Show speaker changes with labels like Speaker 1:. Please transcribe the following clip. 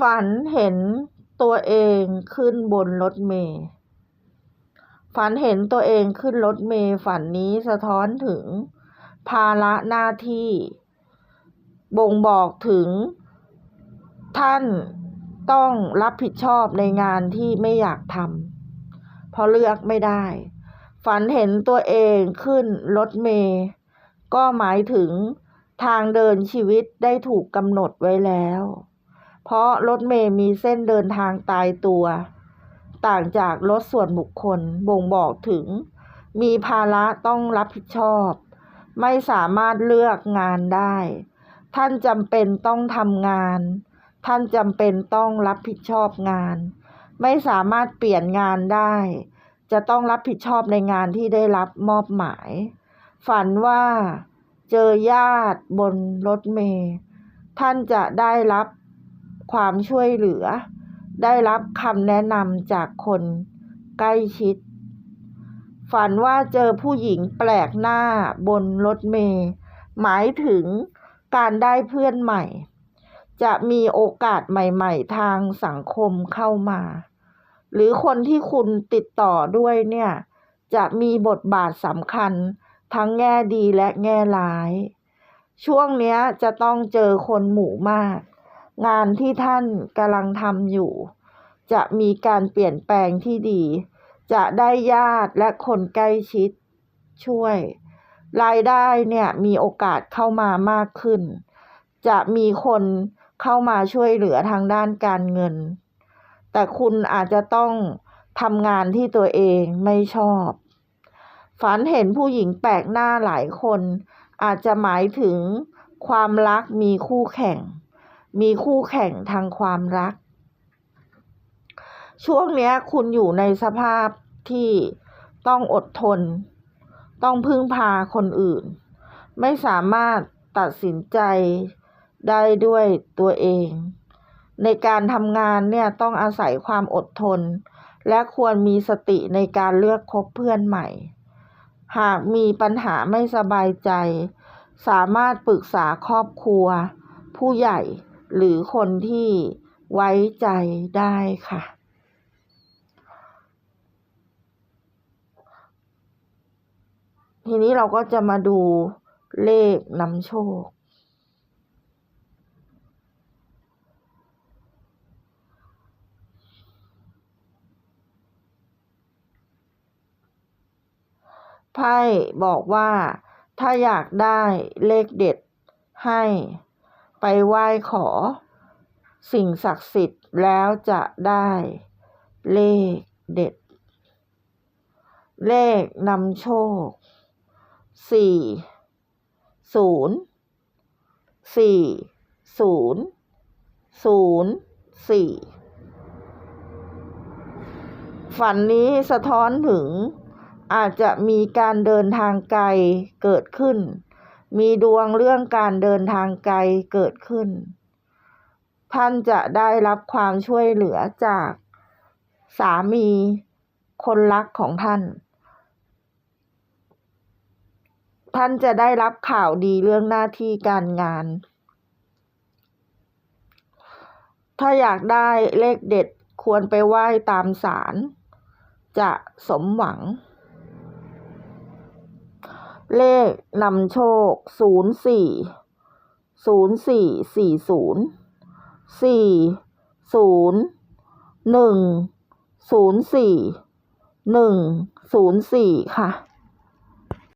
Speaker 1: ฝันเห็นตัวเองขึ้นบนรถเมล์ฝันเห็นตัวเองขึ้นรถเมล์ฝันนี้สะท้อนถึง ภาระหน้าที่ บ่งบอกถึง ท่านต้องรับผิดชอบในงานที่ไม่อยากทำเพราะเลือกไม่ได้ ฝันเห็นตัวเองขึ้นรถเมล์ก็หมายถึงทางเดินชีวิตได้ถูกกำหนดไว้แล้ว เพราะรถเมล์มีเส้นเดินทางตายตัว ต่างจากรถส่วนบุคคลบ่งบอกถึง มีภาระต้องรับผิดชอบ ไม่สามารถเลือกงานได้ ท่านจำเป็นต้องทำงาน ท่านจำเป็นต้องรับผิดชอบงาน ไม่สามารถเปลี่ยนงานได้ จะต้องรับผิดชอบในงานที่ได้รับมอบหมาย ฝันว่าเจอญาติบนรถเมล์ท่านจะได้รับ ความช่วยเหลือ ได้รับคำแนะนำจากคนใกล้ชิด ฝันว่าเจอผู้หญิงแปลกหน้าบนรถเมล์หมายถึงการได้เพื่อนใหม่ จะมีโอกาสใหม่ ๆ ทางสังคมเข้ามา หรือคนที่คุณติดต่อด้วยเนี่ย จะมีบทบาทสำคัญทั้งแง่ดีและแง่ร้าย ช่วงเนี้ยจะต้องเจอคนหมู่มาก งานที่ท่านกำลังทำอยู่ จะมีการเปลี่ยนแปลงที่ดี จะได้ญาติและคนใกล้ชิดช่วย รายได้เนี่ยมีโอกาสเข้ามามากขึ้น จะมีคนเข้ามาช่วยเหลือทางด้านการเงิน แต่คุณอาจจะต้องทำงานที่ตัวเองไม่ชอบ ฝันเห็นผู้หญิงแปลกหน้าหลายคน อาจจะหมายถึงความรักมีคู่แข่ง มีคู่แข่งทางความรัก ช่วงเนี้ยคุณอยู่ในสภาพที่ต้องอดทน ต้องพึ่งพาคนอื่น ไม่สามารถตัดสินใจได้ด้วยตัวเอง ในการทำงานเนี่ยต้องอาศัยความอดทน และควรมีสติในการเลือกคบเพื่อนใหม่ หากมีปัญหาไม่สบายใจ สามารถปรึกษาครอบครัว ผู้ใหญ่ หรือคนที่ไว้ใจได้ค่ะ ทีนี้เราก็จะมาดูเลขนำโชค ไพ่บอกว่าถ้าอยากได้เลขเด็ดให้ ไปไหว้ขอ สิ่งศักดิ์สิทธิ์แล้วจะได้เลขเด็ด เลขนำโชคสี่ศูนย์สี่ศูนย์ศูนย์สี่ฝันนี้สะท้อนถึงอาจจะมีการเดินทางไกลเกิดขึ้น มีดวงเรื่องการเดินทางไกลเกิดขึ้น ท่านจะได้รับความช่วยเหลือจากสามีคนรักของท่าน ท่านจะได้รับข่าวดีเรื่องหน้าที่การงาน ถ้าอยากได้เลขเด็ดควรไปไหว้ตามศาลจะสมหวัง เลขนำโชคศูนย์สี่ศูนย์สี่สี่ศูนย์สี่ศูนย์หนึ่งศูนย์สี่หนึ่งศูนย์สี่ค่ะ